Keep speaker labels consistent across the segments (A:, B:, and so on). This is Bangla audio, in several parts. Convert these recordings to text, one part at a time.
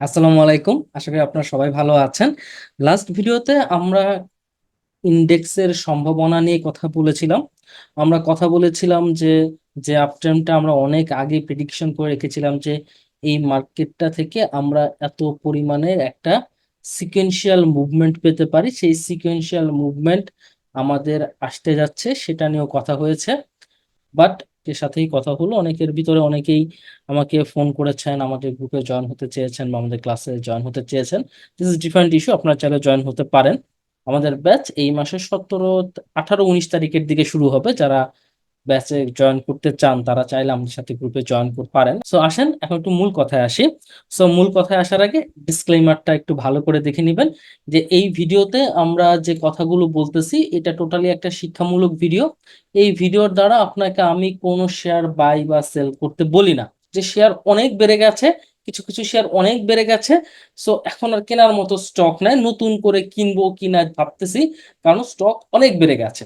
A: আসসালামু আলাইকুম। আশা করি আপনারা সবাই ভালো আছেন। লাস্ট ভিডিওতে আমরা ইন্ডেক্সের সম্ভাবনা নিয়ে কথা বলেছিলাম। আমরা কথা বলেছিলাম যে যে আপট্রেন্ডটা আমরা অনেক আগে প্রেডিকশন করে রেখেছিলাম যে, এই মার্কেটটা থেকে আমরা এত পরিমাণে একটা সিকোয়েন্সিয়াল মুভমেন্ট পেতে পারি। সেই সিকোয়েন্সিয়াল মুভমেন্ট আমাদের আসতে যাচ্ছে, সেটা নিয়েও কথা হয়েছে। বাট সাথেই কথা হলো। অনেকের ভিতরে অনেকেই আমাকে ফোন করেছেন, আমাদের গ্রুপে জয়েন হতে চেয়েছেন বা আমাদের ক্লাসে জয়েন হতে চেয়েছেন। দিস ইজ ডিফারেন্ট ইস্যু আপনারা চাইলে জয়েন হতে পারেন। আমাদের ব্যাচ এই মাসের সতেরো, আঠারো, উনিশ তারিখের দিকে শুরু হবে। যারা ব্যাচে জয়েন করতে চান, তারা চাইলে আমাদের সাথে গ্রুপে জয়েন করতে পারেন। সো আসেন, এখন একটু মূল কথায় আসি। সো মূল কথায় আসার আগে ডিসক্লেইমারটা একটু ভালো করে দেখে নেবেন যে, এই ভিডিওতে আমরা যে কথাগুলো বলতেছি, এটা টোটালি একটা শিক্ষামূলক ভিডিও এই ভিডিওর দ্বারা আপনাকে আমি কোনো শেয়ার বাই বা সেল করতে বলি না। যে শেয়ার অনেক বেড়ে গেছে, কিছু কিছু শেয়ার অনেক বেড়ে গেছে সো এখন আর কেনার মতো স্টক নাই। নতুন করে কিনবো কিনা ভাবতেছি, কারণ স্টক অনেক বেড়ে গেছে।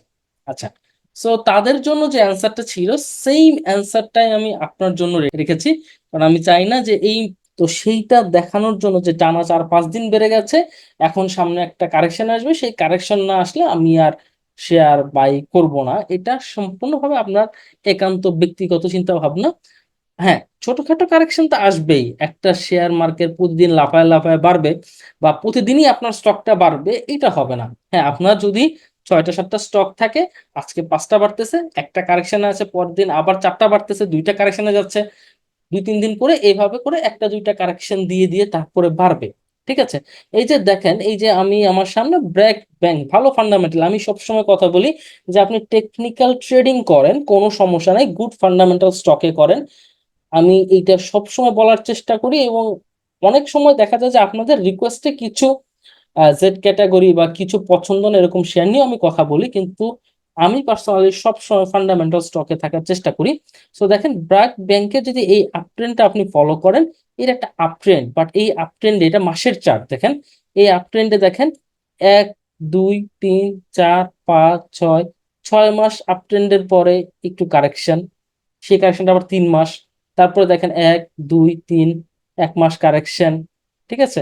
A: আচ্ছা সো তাদের জন্য যে অ্যান্সারটা ছিল সেম অ্যান্সারটাই আমি আপনার জন্য রেখেছি। কারণ আমি চাই না যে এই তো সেইটা দেখানোর জন্য যে টানা চার পাঁচ দিন বেড়ে গেছে, এখন সামনে একটা কারেকশন আসবে। সেই কারেকশন না আসলে আমি আর শেয়ার বাই করব না। এটা সম্পূর্ণভাবে আপনার একান্ত ব্যক্তিগত চিন্তা ভাবনা হ্যাঁ ছোটখাটো কারেকশন তো আসবেই। একটা শেয়ার মার্কেট প্রতিদিন লাফায় লাফায় বাড়বে বা প্রতিদিনই আপনার স্টকটা বাড়বে, এটা হবে না। হ্যাঁ আপনার যদি ছয়টা সাতটা স্টক থাকে, আজকে পাঁচটা বাড়তেছে, একটা কারেকশনে আছে পরের দিন আবার চারটা বাড়তেছে, দুইটা কারেকশনে যাচ্ছে। দুই, তিন দিন করে এইভাবে করে একটা, দুইটা কারেকশন দিয়ে দিয়ে তারপরে বাড়বে, ঠিক আছে? এই যে দেখেন, এই যে আমি আমার সামনে ব্র্যাক ব্যাংক ভালো ফান্ডামেন্টাল আমি সবসময় কথা বলি যে আপনি টেকনিক্যাল ট্রেডিং করেন, কোনো সমস্যা নাই গুড ফান্ডামেন্টাল স্টকে করেন। আমি এইটা সবসময় বলার চেষ্টা করি এবং অনেক সময় দেখা যায় যে আপনাদের রিকোয়েস্টে কিছু জেড ক্যাটাগরি বা কিছু পছন্দ না এরকম শেয়ার নিয়ে আমি কথা বলি, কিন্তু আমি পার্সোনালি সবসময় ফান্ডামেন্টাল স্টকে থাকার চেষ্টা করি। সো দেখেন ব্র্যাক ব্যাংকে যদি এই আপট্রেন্ডটা আপনি ফলো করেন, এর একটা আপট্রেন্ড বাট এই আপট্রেন্ডে এটা মাসের চার্ট দেখেন। এই আপট্রেন্ডে দেখেন, এক, দুই, তিন, চার, পাঁচ, ছয় ছয় মাস আপট্রেন্ডের পরে একটু কারেকশন সেই কারেকশনটা আবার তিন মাস, তারপরে দেখেন, এক, দুই, তিন, এক মাস কারেকশন ঠিক আছে?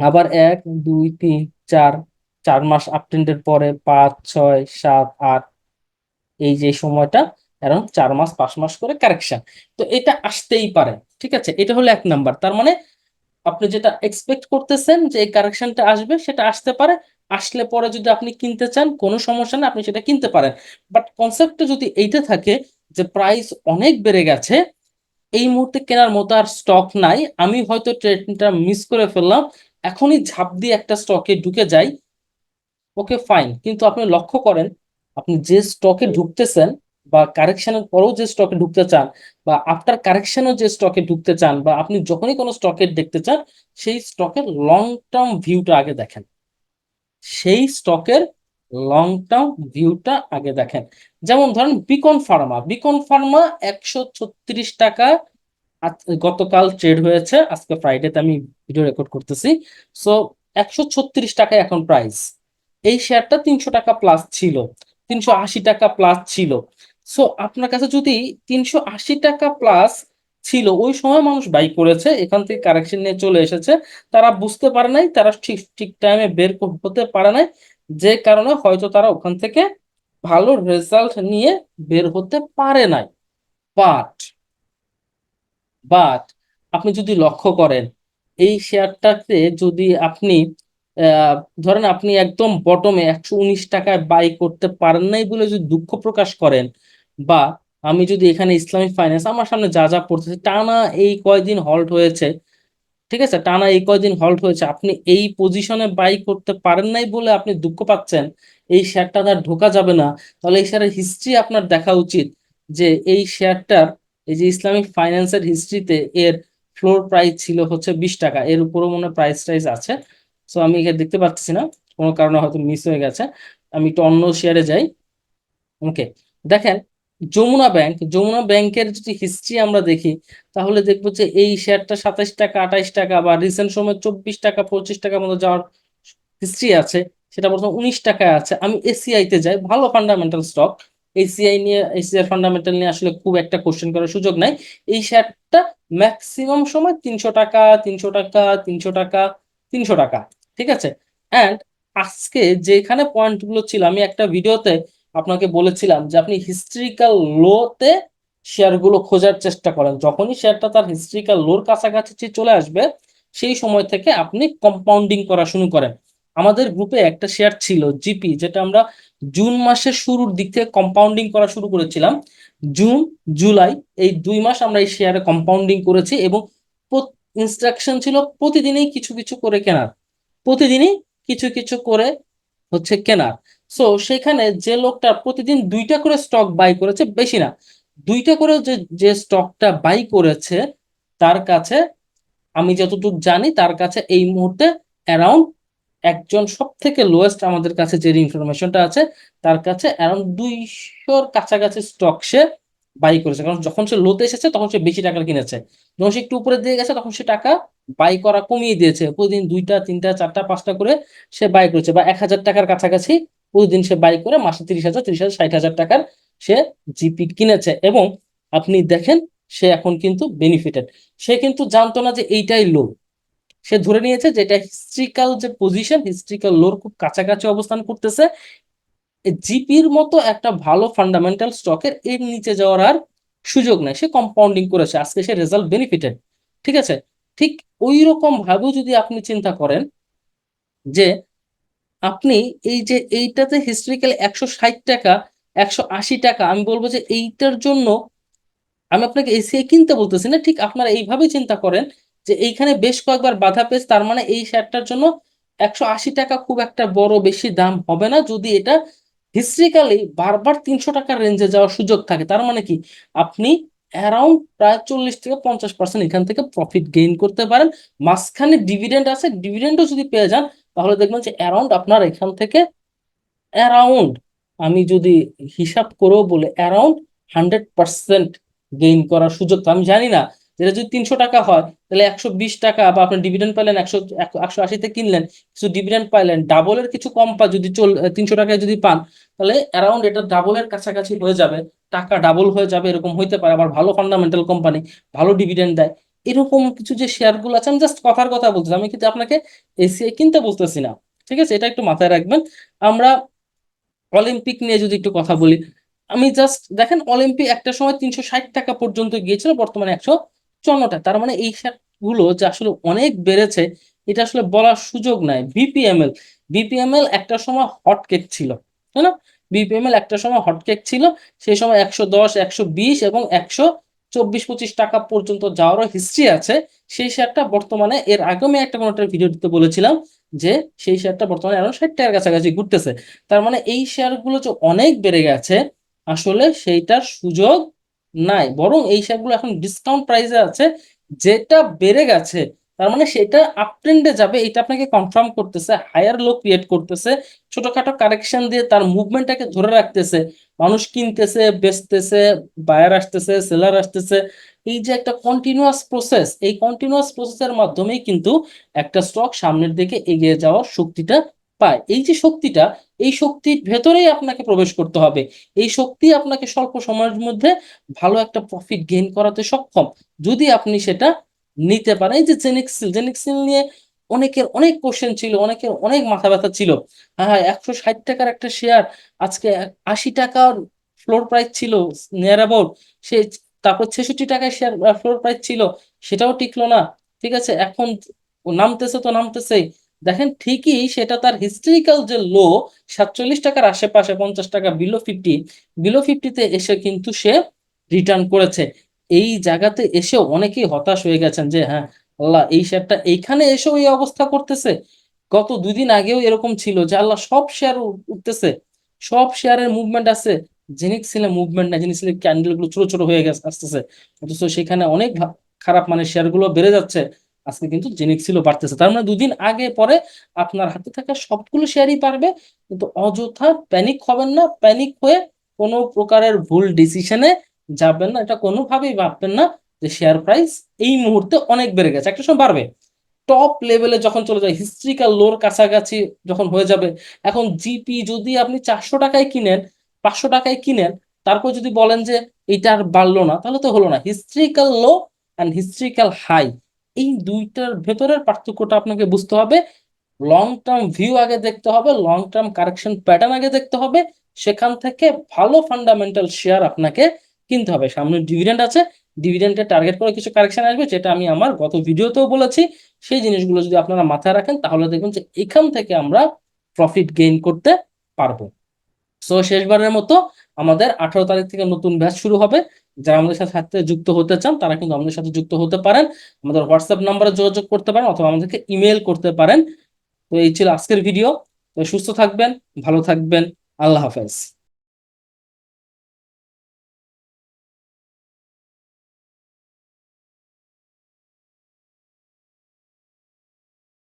A: আবার এক, দুই, তিন, চার চার মাস আপটেন্ডের পরে পাঁচ, ছয়, সাত, আট, এই যে সময়টা এরকম চার মাস, পাঁচ মাস করে কারেকশন তো এটা আসতেই পারে, ঠিক আছে? এটা হলো এক নাম্বার তার মানে আপনি যেটা এক্সপেক্ট করতেছেন যে এই কারেকশনটা আসবে, সেটা আসতে পারে। আসলে পরে যদি আপনি কিনতে চান, কোনো সমস্যা না আপনি সেটা কিনতে পারেন। বাট কনসেপ্টটা যদি এইটা থাকে যে প্রাইস অনেক বেড়ে গেছে, এই মুহূর্তে কেনার মতো আর স্টক নাই, আমি হয়তো ট্রেডটা মিস করে ফেললাম। এখনই ঝাঁপ দিয়ে একটা স্টকে ঢুকে যাই, ওকে ফাইন কিন্তু আপনি লক্ষ্য করেন, আপনি যে স্টকে ঢুকতেছেন বা কারেকশনের পরেও যে স্টকে ঢুকতে চান বা আফটার কারেকশনও যে স্টকে ঢুকতে চান বা আপনি যখনই কোনো স্টকে দেখতে চান, সেই স্টকের লং টার্ম ভিউটা আগে দেখেন। সেই স্টকের লং টার্ম ভিউটা আগে দেখেন। যেমন ধরেন বিকন ফার্মা বিকন ফার্মা একশো ছত্রিশ টাকা গতকাল ট্রেড হয়েছে, আজকে ফ্রাইডেতে আমি ভিডিও রেকর্ড করতেছি। সো একশো ছত্রিশ টাকা এখন প্রাইস এই শেয়ারটা তিনশো টাকা প্লাস ছিল, তিনশো আশি টাকা প্লাস ছিল। সো আপনার কাছে যদি তিনশো আশি টাকা প্লাস ছিল, ওই সময় মানুষ বাই করেছে, এখান থেকে কারেকশন নিয়ে চলে এসেছে। তারা বুঝতে পারে নাই, তারা ঠিক ঠিক টাইমে বের হতে পারে নাই। যে কারণে হয়তো তারা ওখান থেকে ভালো রেজাল্ট নিয়ে বের হতে পারে নাই। বাট বাট আপনি যদি লক্ষ্য করেন, এই শেয়ারটাতে যদি আপনি ধরেন আপনি একদম বটমে একশো উনিশ টাকায় বাই করতে পারেন নাই বলে যদি দুঃখ প্রকাশ করেন, বা আমি যদি এখানে ইসলামিক ফাইন্যান্স আমার সামনে যা যা পড়তেছে, টানা এই কয়দিন হল্ট হয়েছে, ঠিক আছে? টানা এই কয়দিন হল্ট হয়েছে, আপনি এই পজিশনে বাই করতে পারেন নাই বলে আপনি দুঃখ পাচ্ছেন, এই শেয়ারটা আর ঢোকা যাবে না। তাহলে এই শেয়ারের হিস্ট্রি আপনার দেখা উচিত যে এই শেয়ারটার এই যে ইসলামিক ফাইন্যান্সের হিস্ট্রিতে এর ফ্লোর প্রাইস ছিল হচ্ছে বিশ টাকা। এর উপরও মনে প্রাইস টাইস আছে। সো আমি এখানে দেখতে পাচ্ছি না। কোনো কারণে হয়তো মিস হয়ে গেছে। আমি একটু অন্য শেয়ারে যাই। ওকে দেখেন, যমুনা ব্যাংক যমুনা ব্যাংকের যদি হিস্ট্রি আমরা দেখি, তাহলে দেখব যে এই শেয়ারটা সাতাইশ টাকা, আঠাইশ টাকা বা রিসেন্ট সময় চব্বিশ টাকা, পঁচিশ টাকার মতো যাওয়ার হিস্ট্রি আছে, সেটা প্রথম উনিশ টাকায় আছে। আমি এসিআইতে যাই। ভালো ফান্ডামেন্টাল স্টক এসিআই নিয়ে এসিআই ফান্ডামেন্টাল নিয়ে আসলে খুব একটা কোশ্চেন করার সুযোগ নাই। এই শেয়ারটা ম্যাক্সিমাম সময় তিনশো টাকা তিনশো টাকা তিনশো টাকা তিনশো টাকা, ঠিক আছে? অ্যান্ড আজকে যেখানে পয়েন্টগুলো ছিল, আমি একটা ভিডিওতে আপনাকে বলেছিলাম যে আপনি হিস্ট্রিক্যাল লোতে শেয়ারগুলো খোঁজার চেষ্টা করেন। যখনই শেয়ারটা তার হিস্ট্রিক্যাল লোর কাছাকাছি চলে আসবে, সেই সময় থেকে আপনি কম্পাউন্ডিং করা শুরু করেন। আমাদের গ্রুপে একটা শেয়ার ছিল জিপি যেটা আমরা জুন মাসের শুরুর দিক থেকে কম্পাউন্ডিং করা শুরু করেছিলাম। জুন জুলাই এই দুই মাস আমরা এই শেয়ারে কম্পাউন্ডিং করেছি এবং ইনস্ট্রাকশন ছিল প্রতিদিনই কিছু কিছু করে কেনার। প্রতিদিনই কিছু কিছু করে হচ্ছে কেনার। সো সেখানে যে লোকটা প্রতিদিন দুইটা করে স্টক বাই করেছে, বেশি না, দুইটা করে যে যে স্টকটা বাই করেছে, তার কাছে, আমি যতটুকু জানি, তার কাছে এই মুহূর্তে অ্যারাউন্ড একজন সব থেকে লোয়েস্ট আমাদের কাছে যে ইনফরমেশনটা আছে, তার কাছে অ্যারাউন্ড দুইশোর কাছাকাছি স্টক সে বাই করেছে। কারণ যখন সে লোতে এসেছে, তখন সে বেশি টাকা কিনেছে। যখন সে একটু উপরে দিয়ে গেছে, তখন সে টাকা বাই করা কমিয়ে দিয়েছে। প্রতিদিন দুইটা, তিনটা, চারটা, পাঁচটা করে সে বাই করেছে বা এক হাজার টাকার কাছাকাছি প্রতিদিন সে বাই করে মাসে তিরিশ হাজার তিরিশ হাজার, ষাট হাজার টাকার সে জিপি কিনেছে এবং আপনি দেখেন সে এখন কিন্তু বেনিফিটেড সে কিন্তু জানতো না যে এইটাই লো সে ধরে নিয়েছে যে এটা হিস্ট্রিক্যাল যে পজিশন হিস্ট্রিক্যাল লোর খুব কাছাকাছি অবস্থান করতেছে। জিপির মতো একটা ভালো ফান্ডামেন্টাল স্টকের এর নিচে যাওয়ার আর সুযোগ নাই। সে কম্পাউন্ডিং করেছে। আজকে সে রেজাল্ট বেনিফিটেড ঠিক আছে? ঠিক ওই রকম ভাবেও যদি আপনি চিন্তা করেন যে আপনি এই যে এইটাতে হিস্ট্রিক্যাল একশো ষাট টাকা, একশো আশি টাকা, আমি বলব যে এইটার জন্য আমি আপনাকে এসিআই কিনতে বলতেছি না। ঠিক আপনারা এইভাবে চিন্তা করেন যে এইখানে বেশ কয়েকবার বাধা পেয়েছে, তার মানে এই শেয়ারটার জন্য একশো আশি টাকা খুব একটা বড় বেশি দাম হবে না। যদি এটা হিস্ট্রিক্যালি বারবার তিনশো টাকার রেঞ্জে যাওয়ার সুযোগ থাকে, তার মানে কি? আপনি অ্যারাউন্ড প্রায় চল্লিশ থেকে পঞ্চাশ পার্সেন্ট এখান থেকে প্রফিট গেইন করতে পারেন। মাঝখানে ডিভিডেন্ড আছে ডিভিডেন্ডও যদি পেয়ে যান, তাহলে দেখবেন যে অ্যারাউন্ড আপনার এখান থেকে অ্যারাউন্ড আমি যদি হিসাব করেও বলে অ্যারাউন্ড হান্ড্রেড পার্সেন্ট গেইন করার সুযোগ আমি জানি না। যেটা যদি তিনশো টাকা হয়, তাহলে একশো বিশ টাকা বা আপনি ডিভিডেন্ড পাইলেন একশো একশো আশিতে কিনলেন, কিছু ডিভিডেন্ড পাইলেন ডাবলের কিছু কম পা, যদি চল তিনশো টাকায় যদি পান, তাহলে অ্যারাউন্ড এটা ডাবলের কাছাকাছি হয়ে যাবে, টাকা ডাবল হয়ে যাবে, এরকম হইতে পারে। আবার ভালো ফান্ডামেন্টাল কোম্পানি ভালো ডিভিডেন্ড দেয়, এরকম কিছু যে শেয়ারগুলো আছে, আমি জাস্ট কথার কথা বলতেছি, আমি কিন্তু আপনাকে এসিআই কিনতে বলতেছি না, ঠিক আছে? এটা একটু মাথায় রাখবেন। আমরা অলিম্পিক নিয়ে যদি একটু কথা বলি, আমি জাস্ট দেখেন অলিম্পিক একটা সময় তিনশো ষাট টাকা পর্যন্ত গিয়েছিল, বর্তমানে একশো চন্নটা তার মানে এই গুলো যে আসলে অনেক বেড়েছে, এটা আসলে বলার সুযোগ নাই। বিপিএমএল বিপিএমএল একটা সময় হটকেক ছিল, তাই না? বিপিএমএল একটা সময় হটকেক ছিল, সেই সময় একশো দশ, একশো বিশ এবং একশো চব্বিশ পঁচিশ টাকা পর্যন্ত যাওয়ারও হিস্ট্রি আছে। সেই শেয়ারটা বর্তমানে, এর আগে আমি একটা কোনো একটা ভিডিও দিতে বলেছিলাম যে, সেই শেয়ারটা বর্তমানে আরও ষাট টাকার কাছাকাছি ঘুরতেছে। তার মানে এই শেয়ারগুলো যে অনেক বেড়ে গেছে, আসলে সেইটার সুযোগ নাই, বরং এই শেয়ারগুলো এখন ডিসকাউন্ট প্রাইসে আছে, যেটা বেড়ে গেছে, তার মানে সেটা আপ ট্রেন্ডে যাবে, এটা আপনাকে কনফার্ম করতেছে হায়ার লো ক্রিয়েট করতেছে, ছোটখাটো কারেকশন দিয়ে তার মুভমেন্টটাকে ধরে রাখতেছে, মানুষ কিনতেছে, বেচতেছে বায়ার আসতেছে সেলার আসতেছে, এই যে একটা কন্টিনিউয়াস প্রসেস এই কন্টিনিউয়াস প্রসেসের মাধ্যমেই কিন্তু একটা স্টক সামনের দিকে এগিয়ে যাওয়ার শক্তিটা পায়। এই যে শক্তিটা, এই শক্তির ভেতরেই আপনাকে প্রবেশ করতে হবে। এই শক্তি আপনাকে স্বল্প সময়ের মধ্যে ভালো একটা প্রফিট গেইন করাতে সক্ষম। যদি আপনি সেটা নিতে পারেন, এই যে জেনিক্সিল জেনিক্সিল নিয়ে অনেকের অনেক কোশ্চেন ছিল, অনেকের অনেক মাথা ব্যথা ছিল। হ্যাঁ হ্যাঁ একশো ষাট টাকার একটা শেয়ার আজকে আশি টাকার ফ্লোর প্রাইস ছিল নিয়ার অ্যাবাউট সে তারপর ছেষট্টি টাকায় শেয়ার ফ্লোর প্রাইস ছিল, সেটাও টিকলো না। ঠিক আছে, এখন নামতেছে তো নামতেছেই। দেখেন ঠিকই সেটা তার হিস্ট্রিক্যাল যে লো সাতচল্লিশ টাকার আশেপাশে পঞ্চাশ টাকা বিলো ফিফটি বিলো ফিফটিতে এসে কিন্তু সে রিটার্ন করেছে। এই জায়গাতে এসে অনেকেই হতাশ হয়ে গেছেন যে হ্যাঁ আল্লাহ, এই শেয়ারটা এইখানে এসেও এই অবস্থা করতেছে। গত দুদিন আগেও এরকম ছিল যে আল্লাহ সব শেয়ার উঠতেছে, সব শেয়ারের মুভমেন্ট আছে। জেনিক্সিলে মুভমেন্ট না জেনিক্সিলে ক্যান্ডেলগুলো ছোট ছোট হয়ে গেছে, আসতেছে। অথচ সেখানে অনেক খারাপ মানে শেয়ারগুলো বেড়ে যাচ্ছে। আজকে কিন্তু জেনিক্সিলও বাড়তেছে। তার মানে দুদিন আগে পরে আপনার হাতে থাকা সবগুলো শেয়ারই পারবে। কিন্তু অযথা প্যানিক হবেন না। প্যানিক হয়ে কোনো প্রকারের ভুল ডিসিশনে যাবেন না। এটা কোনোভাবেই ভাববেন না যে শেয়ার প্রাইস এই মুহূর্তে অনেক বেড়ে গেছে। একটা সময় বাড়বে। টপ লেভেলে যখন চলে যায় হিস্ট্রিক্যাল লোর কাছাকাছি যখন হয়ে যাবে, এখন জিপি যদি আপনি চারশো টাকায় কিনেন, পাঁচশো টাকায় কিনেন, তারপর যদি বলেন যে এটা আর বাড়লো না, তাহলে তো হলো না। Historical low and historical high এই দুইটার ভেতরের পার্থক্যটা আপনাকে বুঝতে হবে। লং টার্ম ভিউ আগে দেখতে হবে লং টার্ম কারেকশন প্যাটার্ন আগে দেখতে হবে। সেখান থেকে ভালো ফান্ডামেন্টাল শেয়ার আপনাকে কিনতে হবে। সামনে ডিভিডেন্ড আছে ডিভিডেন্ডে টার্গেট করে কিছু কারেকশন আসবে, যেটা আমি আমার গত ভিডিওতেও বলেছি। সেই জিনিসগুলো যদি আপনারা মাথায় রাখেন, তাহলে দেখবেন যে এখান থেকে আমরা প্রফিট গেইন করতে পারব। সো শেষবারের মতো আমাদের আঠারো তারিখ থেকে নতুন ব্যাচ শুরু হবে। যারা আমাদের সাথে যুক্ত হতে চান, তারা কিন্তু আমাদের সাথে যুক্ত হতে পারেন। আমাদের হোয়াটসঅ্যাপ নাম্বারে যোগাযোগ করতে পারেন অথবা আমাদেরকে ইমেল করতে পারেন। তো এই ছিল আজকের ভিডিও তো সুস্থ থাকবেন, ভালো থাকবেন। আল্লাহ হাফেজ।